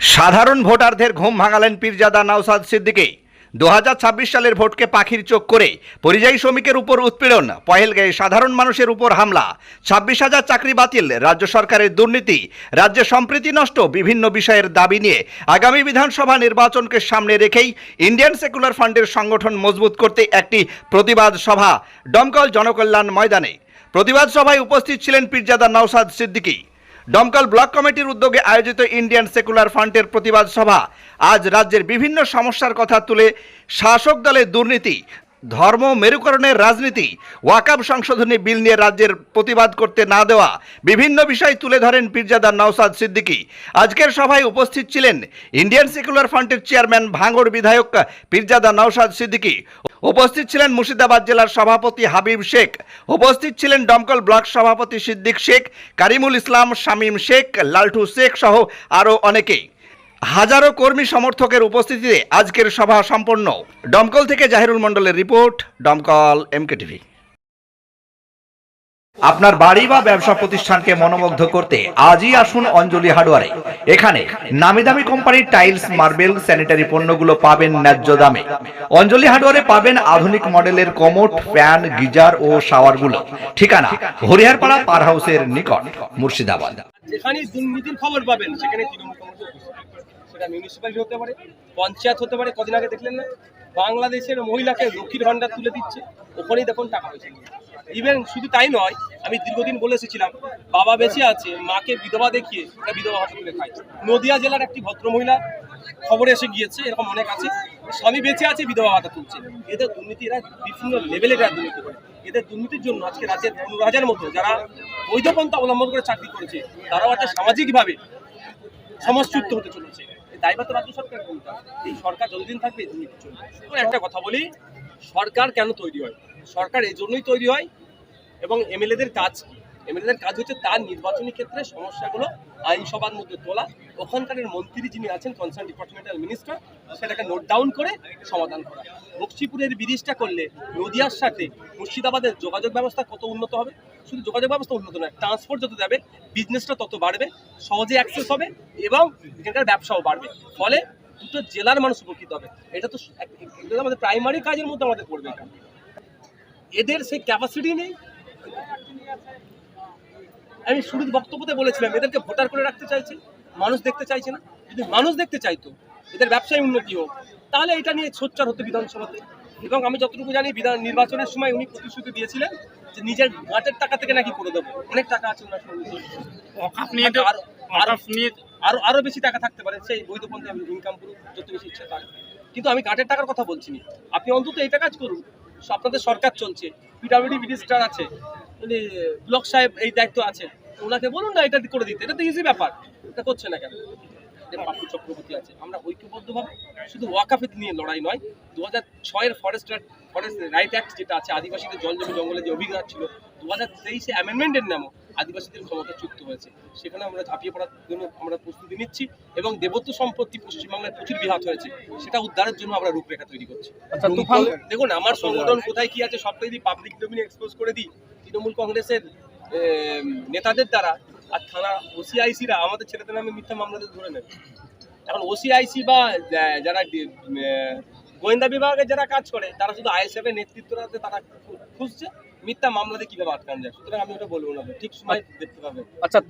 সাধারণ ভোটারদের ঘুম ভাঙালেন পীরজাদা নওসাদ সিদ্দিকী। দু সালের ভোটকে পাখির চোখ করে পরিযায়ী শ্রমিকের উপর উৎপীড়ন, পহেলগাঁয়ে সাধারণ মানুষের উপর হামলা, ছাব্বিশ হাজার চাকরি বাতিল, রাজ্য সরকারের দুর্নীতি রাজ্যে সম্প্রীতি নষ্ট বিভিন্ন বিষয়ের দাবি নিয়ে আগামী বিধানসভা নির্বাচনকে সামনে রেখেই ইন্ডিয়ান সেকুলার ফান্ডের সংগঠন মজবুত করতে একটি প্রতিবাদ সভা, দমকল জনকল্যাণ ময়দানে। প্রতিবাদ সভায় উপস্থিত ছিলেন পীরজাদা নওসাদ সিদ্দিকী। দমকল ব্লক কমিটির উদ্যোগে আয়োজিত ইন্ডিয়ান সেকুলার ফ্রন্টের প্রতিবাদ সভা। আজ রাজ্যের বিভিন্ন সমস্যার কথা তুলে শাসক দলের দুর্নীতি, ধর্ম মেরুকরণের রাজনীতি, ওয়াকাব সংশোধনী বিল নিয়ে রাজ্যের প্রতিবাদ করতে না দেওয়া, বিভিন্ন বিষয় তুলে ধরেন পীরজাদা নওসাদ সিদ্দিকী। আজকের সভায় উপস্থিত ছিলেন ইন্ডিয়ান সেকুলার ফ্রন্টের চেয়ারম্যান ভাঙড় বিধায়ক পীরজাদা নওসাদ সিদ্দিকী। উপস্থিত ছিলেন মুর্শিদাবাদ জেলার সভাপতি হাবিব শেখ। উপস্থিত ছিলেন দমকল ব্লক সভাপতি সিদ্দিক শেখ, কারিমুল ইসলাম, শামীম শেখ, লালটু শেখ সহ আরও অনেকেই। হাজারো কর্মী সমর্থকের উপস্থিতিতে আজকের সভা সম্পন্ন। দমকল থেকে জাহিরুল মণ্ডলের রিপোর্ট, দমকল এমকে টিভি আপনার বাড়ি বা ব্যবসা প্রতিষ্ঠানকে মনোমুগ্ধ করতে আজই আসুন অঞ্জলি হার্ডওয়ারে। এখানে নামি দামি কোম্পানির টাইলস, মার্বেল, স্যানিটারি পণ্যগুলো পাবেন ন্যায্য দামে। অঞ্জলি হার্ডওয়ারে পাবেন আধুনিক মডেলের কমোট, ফ্যান, গিজার ও শাওয়ারগুলো। ঠিকানা হরিহারপাড়া পার হাউসের নিকট, মুর্শিদাবাদ। দুর্নীতির খবর পাবেন সেখানে। সেটা মিউনিসিপ্যালিটি হতে পারে, পঞ্চায়েত হতে পারে, কদিন আগে দেখলেন না? বাংলাদেশের মহিলাকে লক্ষ্মীর ভান্ডার তুলে দিচ্ছে ওখানেই দেখুন টাকা হয়েছে ইভেন শুধু তাই নয়, আমি দীর্ঘদিন বলে এসেছিলাম, বাবা বেঁচে আছে, মাকে বিধবা দেখিয়ে একটা বিধবা তুলে খায়। নদিয়া জেলার একটি ভদ্রমহিলা খবরে এসে গিয়েছে, এরকম অনেক আছে, স্বামী বেঁচে আছে, বিধবা ভাতা তুলছে। এদের দুর্নীতি এরা বিভিন্ন লেভেলে এরা দুর্নীতি করে। এদের দুর্নীতির জন্য আজকে রাজ্যের পনেরো হাজার মতো যারা বৈধ পন্থা অবলম্বন করে চাকরি করেছে, তারাও একটা সামাজিকভাবে সমাজচ্যুত হতে চলেছে। দায়ভার তো রাজ্য সরকার বলতে এই সরকার যতদিন থাকবে এই দুর্নীতি চলবে। একটা কথা বলি, সরকার কেন তৈরি হয়? সরকার এই জন্যই তৈরি হয় এবং এমএলএদের কাজ এমএলএদের কাজ হচ্ছে তার নির্বাচনী ক্ষেত্রে সমস্যাগুলো আইনসভার মধ্যে তোলা। ওখানকার মন্ত্রী যিনি আছেন কনসার্ন ডিপার্টমেন্টাল মিনিস্টার সেটাকে নোট ডাউন করে সমাধান করা। বক্সিপুরের ব্রিজটা করলে নদিয়ার সাথে মুর্শিদাবাদের যোগাযোগ ব্যবস্থা কত উন্নত হবে? শুধু যোগাযোগ ব্যবস্থা উন্নত নয় ট্রান্সপোর্ট যত যাবে বিজনেসটা তত বাড়বে, সহজে অ্যাক্সেস হবে এবং এখানকার ব্যবসাও বাড়বে। ফলে দুটো জেলার মানুষ উপকৃত হবে। এটা তো আমাদের প্রাইমারি কাজের মধ্যে আমাদের পড়বে এটা এদের সেই ক্যাপাসিটি নেই। আমি শুরুর বক্তব্যতে বলেছিলাম এদেরকে ভোটার করে রাখতে চাইছে মানুষ দেখতে চাইছে না। যদি মানুষ দেখতে চাইতো এদের ব্যবসায় উন্নতি হোক তাহলে এটা নিয়ে সোচ্চার হতো বিধানসভাতে। এবং আমি যতটুকু জানি বিধান নির্বাচনের সময় উনি প্রতিশ্রুতি দিয়েছিলেন যে নিজের ঘাটের টাকা থেকে নাকি করে দেবো। অনেক টাকা আছে ওনার সঙ্গে। আরো- আরও বেশি টাকা থাকতে পারে সেই বৈধ পন্থে ইনকাম করুন যত বেশি ইচ্ছা তার। কিন্তু আমি কাঠের টাকার কথা বলছি না। আপনি অন্তত এটা কাজ করুন। আপনাদের সরকার চলছে পিডাব্লিউডি মিনিস্টার আছে। ব্লক সাহেব এই দায়িত্ব আছে ওনাকে বলুন না এটা করে দিতে, এটা তো ইজি ব্যাপার, এটা করছে না কেন? পাপ্পু চক্রবর্তী আছে, আমরা ঐক্যবদ্ধভাবে, শুধু ওয়াকাফিত নিয়ে লড়াই নয় দু হাজার ছয়ের ফরেস্ট ফরেস্ট রাইট অ্যাক্ট যেটা আছে, আদিবাসীদের জল জমি জঙ্গলে যে অভিঘাত ছিল দু হাজার তেইশে অ্যামেন্ডমেন্টের নামও আদিবাসীদের ক্ষমতা চুক্ত হয়েছে। সেখানে আমরা ঝাঁপিয়ে পড়ার জন্য আমরা প্রস্তুতি নিচ্ছি এবং দেবত্ব সম্পত্তি পশ্চিমবাংলায় প্রচুর বিঘাত হয়েছে। সেটা উদ্ধারের জন্য আমরা রূপরেখা তৈরি করছি। আচ্ছা, দেখুন আমার সংগঠন কোথায় কি আছে সবটাই যদি পাবলিক ডোমিনে এক্সপোজ করে দিই তৃণমূল কংগ্রেসের নেতাদের দ্বারা আর থানা ওসিআইসিরা আমাদের ছেলেদের নামে মিথ্যা মামলাদের ধরে নেবে। এখন ওসিআইসি বা যারা গোয়েন্দা বিভাগে যারা কাজ করে, তারা শুধু আইএসএফ এর নেতৃত্বটাতে তারা খুঁজছে, মিথ্যা মামলাতে কীভাবে আটকানো যায়? সুতরাং আমি ওটা বলব না, ঠিক সময় দেখতে পাবে। আচ্ছা